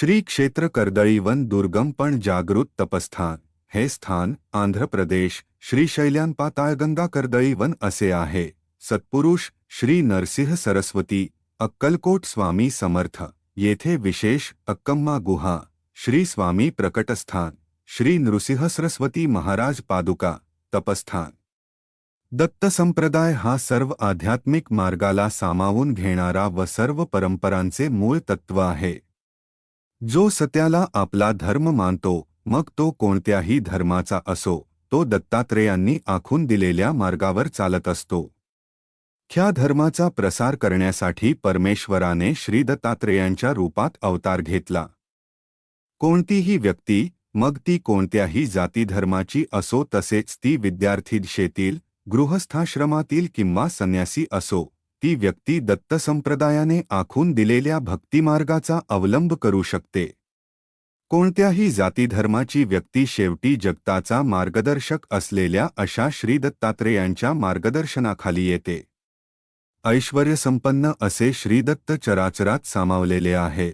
श्री क्षेत्र कर्दळीवन दुर्गम पण जागृत तपस्थान, हे स्थान आंध्र प्रदेश श्रीशैल्यांपाताळगंगा कर्दळीवन असे आहे. सत्पुरुष, श्री नरसिंह सरस्वती, अक्कलकोट स्वामी समर्थ, येथे विशेष अक्कम्मा गुहा, श्री स्वामी प्रकटस्थान, श्री नृसिंह सरस्वती महाराज पादुका, तपस्थान. दत्त संप्रदाय हा सर्व आध्यात्मिक मार्गाला सामावून घेणारा व सर्व परंपरांचे मूळ तत्व आहे. जो सत्याला आपला धर्म मानतो मग तो कोणत्याही धर्माचा असो तो दत्तात्रेयांनी आखून दिलेल्या मार्गावर चालत असतो. ख्या धर्माचा प्रसार करण्यासाठी परमेश्वराने श्री दत्तात्रेयांच्या रूपात अवतार घेतला. कोणतीही व्यक्ती मग ती कोणत्याही जातीधर्माची असो तसेच ती विद्यार्थी शेतील गृहस्थाश्रमातील किंवा संन्यासी असो ती व्यक्ती दत्त संप्रदायाने आखून दिलेल्या भक्तिमार्गाचा अवलंब करू शकते. कोणत्याही जातीधर्माची व्यक्ती शेवटी जगताचा मार्गदर्शक असलेल्या अशा श्री दत्तात्रेयांच्या मार्गदर्शनाखाली येते. ऐश्वर्यसंपन्न असे श्रीदत्त चराचरात सामावलेले आहे.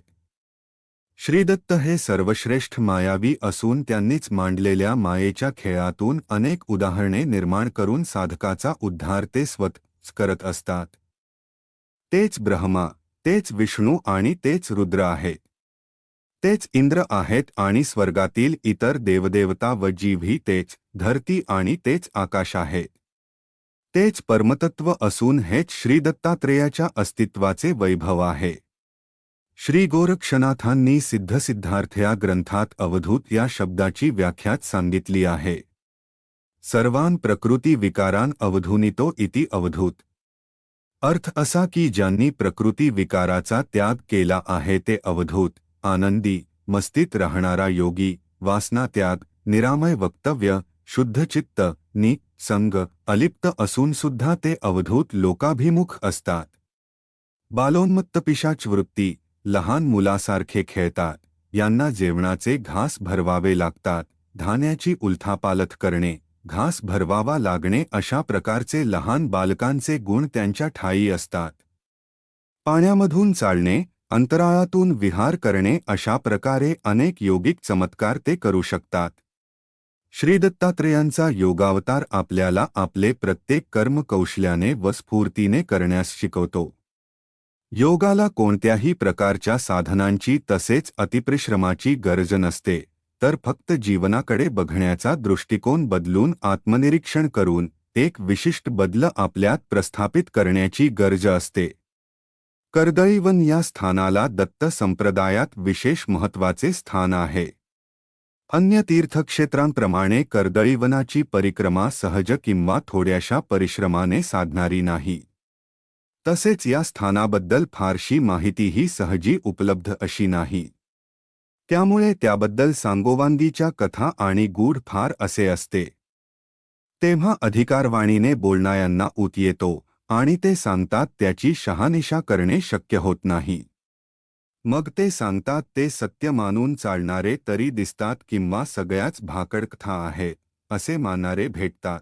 श्रीदत्त हे सर्वश्रेष्ठ मायावी असून त्यांनीच मांडलेल्या मायेच्या खेळातून अनेक उदाहरणे निर्माण करून साधकाचा उद्धार ते स्वतःच करत असतात. तेच ब्रह्मा तेच विष्णू आणि तेच रुद्र आहे. तेच इंद्र आहेत आणि स्वर्गातील इतर देवदेवता व जीवही तेच धरती आणि तेच आकाश आहे. तेच परमतत्व असून हेच श्रीदत्तात्रेयाच्या अस्तित्वाचे वैभव आहे. श्री गोरक्षनाथांनी सिद्धसिद्धार्थ या ग्रंथात अवधूत या शब्दाची व्याख्यात सांगितली आहे. सर्वान प्रकृती विकारान अवधूनितो इति अवधूत. अर्थ असा की ज्यांनी प्रकृती विकाराचा त्याग केला आहे ते अवधूत आनंदी मस्तीत राहणारा योगी वासना त्याग निरामय वक्तव्य शुद्ध चित्त नि संग अलिप्त असून सुद्धा ते अवधूत लोकाभिमुख असतात. बालोन्मत्त पिशाच वृत्ती लहान मुलासारखे खेळतात यांना जेवणाचे घास भरवावे लागतात धान्याची उलथापालथ करणे घास भरवावा लागणे अशा प्रकारचे लहान बालकांचे गुण त्यांच्या ठायी असतात. पाण्यामधून चालणे अंतराळातून विहार करणे अशा प्रकारे अनेक योगिक चमत्कार ते करू शकतात. श्रीदत्तात्रेयांचा योगावतार आपल्याला आपले प्रत्येक कर्म कौशल्याने व स्फूर्तीने करण्यास शिकवतो. योगाला कोणत्याही प्रकारच्या साधनांची तसेच अतिपरिश्रमाची गरज नसते. तर फक्त जीवनाकडे बघण्याचा दृष्टिकोन बदलून आत्मनिरीक्षण करून एक विशिष्ट बदल आपल्यात प्रस्थापित करण्याची गरज असते. कर्दळीवन या स्थानाला दत्त संप्रदायात विशेष महत्त्वाचे स्थान आहे. अन्य तीर्थक्षेत्रांप्रमाणे कर्दळीवनाची परिक्रमा सहज किंवा थोड्याशा परिश्रमाने साधणारी नाही. तसेच या स्थानाबद्दल फारशी माहितीही सहजी उपलब्ध अशी नाही. त्यामुळे त्याबद्दल सांगोवांदीच्या कथा आणि गूढ फार असे असते. तेव्हा अधिकारवाणीने बोलणाऱ्यांना ऊत येतो आणि ते सांगतात त्याची शहानिशा करणे शक्य होत नाही. मग ते सांगतात ते सत्य मानून चालणारे तरी दिसतात किंवा सगळ्याच भाकड कथा आहेत असे मानणारे भेटतात.